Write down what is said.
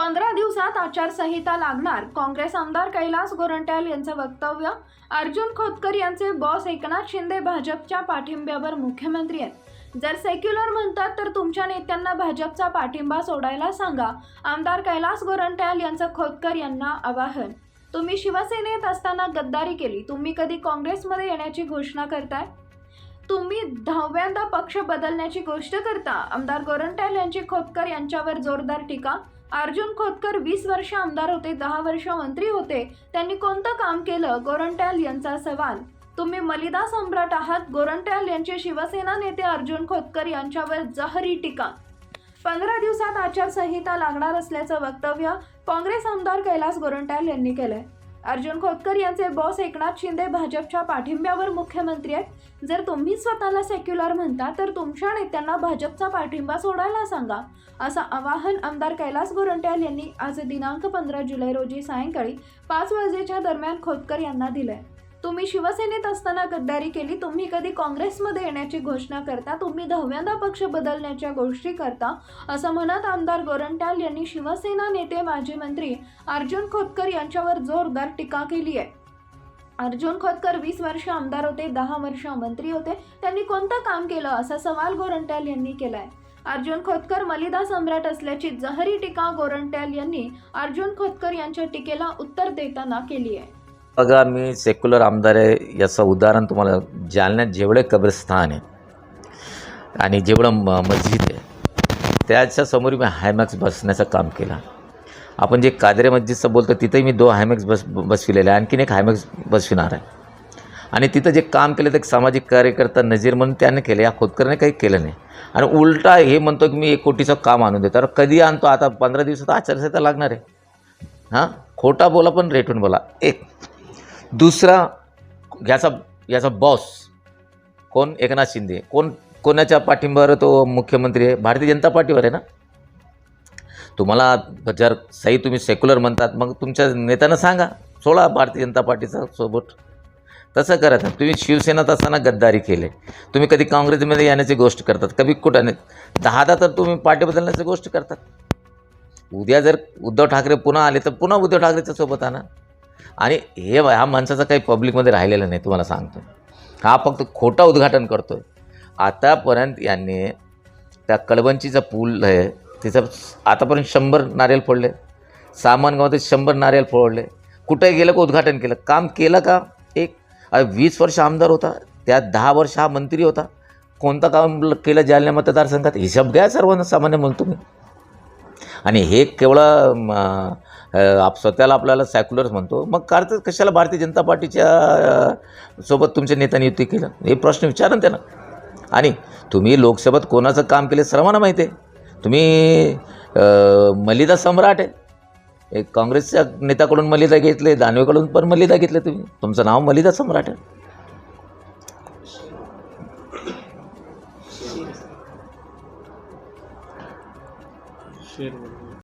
पंधरा दिवसात आचारसंहिता लागणार. काँग्रेस आमदार कैलास गोरंट्याल यांचं वक्तव्य. अर्जुन खोतकर यांचे बॉस एकनाथ शिंदे भाजपच्या पाठिंब्यावर मुख्यमंत्री आहेत. जर सेक्युलर म्हणतात तर तुमच्या नेत्यांना भाजपचा पाठिंबा सोडायला सांगा. आमदार कैलास गोरंट्याल यांचं खोतकर यांना आवाहन. तुम्ही शिवसेनेत असताना गद्दारी केली. तुम्ही कधी काँग्रेसमध्ये येण्याची घोषणा करताय? तुम्ही दहाव्यांदा पक्ष बदलण्याची गोष्ट करता. आमदार गोरंट्याल यांची खोतकर यांच्यावर जोरदार टीका. अर्जुन खोतकर वीस वर्ष आमदार होते दहा वर्ष मंत्री होते. त्यांनी कोणतं काम केलं? गोरंट्याल यांचा सवाल. तुम्ही मलिदा सम्राट आहात गोरंट्याल यांचे शिवसेना नेते अर्जुन खोतकर यांच्यावर जहरी टीका. पंधरा दिवसात आचारसंहिता लागणार असल्याचं वक्तव्य काँग्रेस आमदार कैलास गोरंट्याल यांनी केलंय. अर्जुन खोतकर यांचे बॉस एकनाथ शिंदे भाजपच्या पाठिंब्यावर मुख्यमंत्री आहेत. जर तुम्ही स्वतःला सेक्युलर म्हणता तर तुमच्या नेत्यांना भाजपचा पाठिंबा सोडायला सांगा असं आवाहन आमदार कैलास गोरंट्याल यांनी आज दिनांक पंधरा जुलै रोजी सायंकाळी पाच वाजेच्या दरम्यान खोतकर यांना दिलंय. तुम्ही शिवसेनेत असताना गद्दारी केली तुम्ही कधी काँग्रेसमध्ये येण्याची घोषणा करता तुम्ही दहाव्यांदा पक्ष बदलण्याच्या गोष्टी करता असं म्हणत आमदार गोरंट्याल यांनी शिवसेना नेते माजी मंत्री अर्जुन खोतकर यांच्यावर जोरदार टीका केली आहे. अर्जुन खोतकर वीस वर्ष आमदार होते दहा वर्ष मंत्री होते त्यांनी कोणतं काम केलं असा सवाल गोरंट्याल यांनी केलाय. अर्जुन खोतकर मलिदा सम्राट असल्याची जहरी टीका गोरंट्याल यांनी अर्जुन खोतकर यांच्या टीकेला उत्तर देताना केली आहे. बघा मी सेक्युलर आमदार आहे याचं उदाहरण तुम्हाला जालन्यात जेवढे कब्रस्थान आहे आणि जेवढं म मस्जिद आहे त्याच्यासमोर मी हायमॅक्स बसण्याचं काम केलं. आपण जे कादरे मस्जिदचं बोलतो तिथंही मी दो हायमॅक्स बस बसविलेले आहे. आणखीन एक हायमॅक्स बसविणार आहे. आणि तिथं जे काम केलं ते एक सामाजिक कार्यकर्ता नजीर म्हणून त्याने केलं या खोतकरने काही केलं नाही. आणि उलटा हे म्हणतो की मी एक कोटीचं काम आणून देतो. अरे कधी आणतो? आता पंधरा दिवसात आचारसंहिता लागणार आहे. हां? खोटा बोला पण रेटून बोला. एक. दुसरा ह्याचा याचा बॉस कोण? एकनाथ शिंदे. कोण कोणाच्या पाठिंब्यावर तो मुख्यमंत्री आहे? भारतीय जनता पार्टीवर आहे ना? तुम्हाला जर सही तुम्ही सेक्युलर म्हणतात मग तुमच्या नेत्यांना सांगा. सोडा भारतीय जनता पार्टीचा सोबत. तसं करत तुम्ही शिवसेनेत असताना गद्दारी केले. तुम्ही कधी काँग्रेसमध्ये येण्याची गोष्ट करतात कधी कुठं नाही. दहादा तर तुम्ही पार्टी बदलण्याची गोष्ट करतात. उद्या जर उद्धव ठाकरे पुन्हा आले तर पुन्हा उद्धव ठाकरेच्या सोबत आणा. आणि हे ह्या माणसाचं काही पब्लिकमध्ये राहिलेलं नाही तुम्हाला सांगतो. हा फक्त खोटा उद्घाटन करतो आहे आतापर्यंत यांनी त्या कळवंचीचा पूल आहे तिचं आतापर्यंत शंभर नारियल फोडले. सामानगावात शंभर नारियल फोडले. कुठे गेलं का उद्घाटन केलं? काम केलं का? एक वीस वर्ष आमदार होता. त्यात दहा वर्ष हा मंत्री होता. कोणतं काम केलं जालन्या मतदारसंघात? हिशोब घ्या सर्वांना सामान्य म्हणतो मी आणि हे केवळ आप स्वतःला आपल्याला सॅक्युलर्स म्हणतो. मग कारत कशाला भारतीय जनता पार्टीच्या सोबत तुमच्या नेत्याने युती केलं? हे प्रश्न विचारा ना त्यांना. आणि तुम्ही लोकसभेत कोणाचं काम केलं सर्वांना माहिती आहे. तुम्ही मलिदा सम्राट आहे. एक काँग्रेसच्या नेत्याकडून मलिदा घेतले दानवेकडून पण मलिदा घेतले तुम्ही. तुमचं नाव मलिदा सम्राट आहे. शेर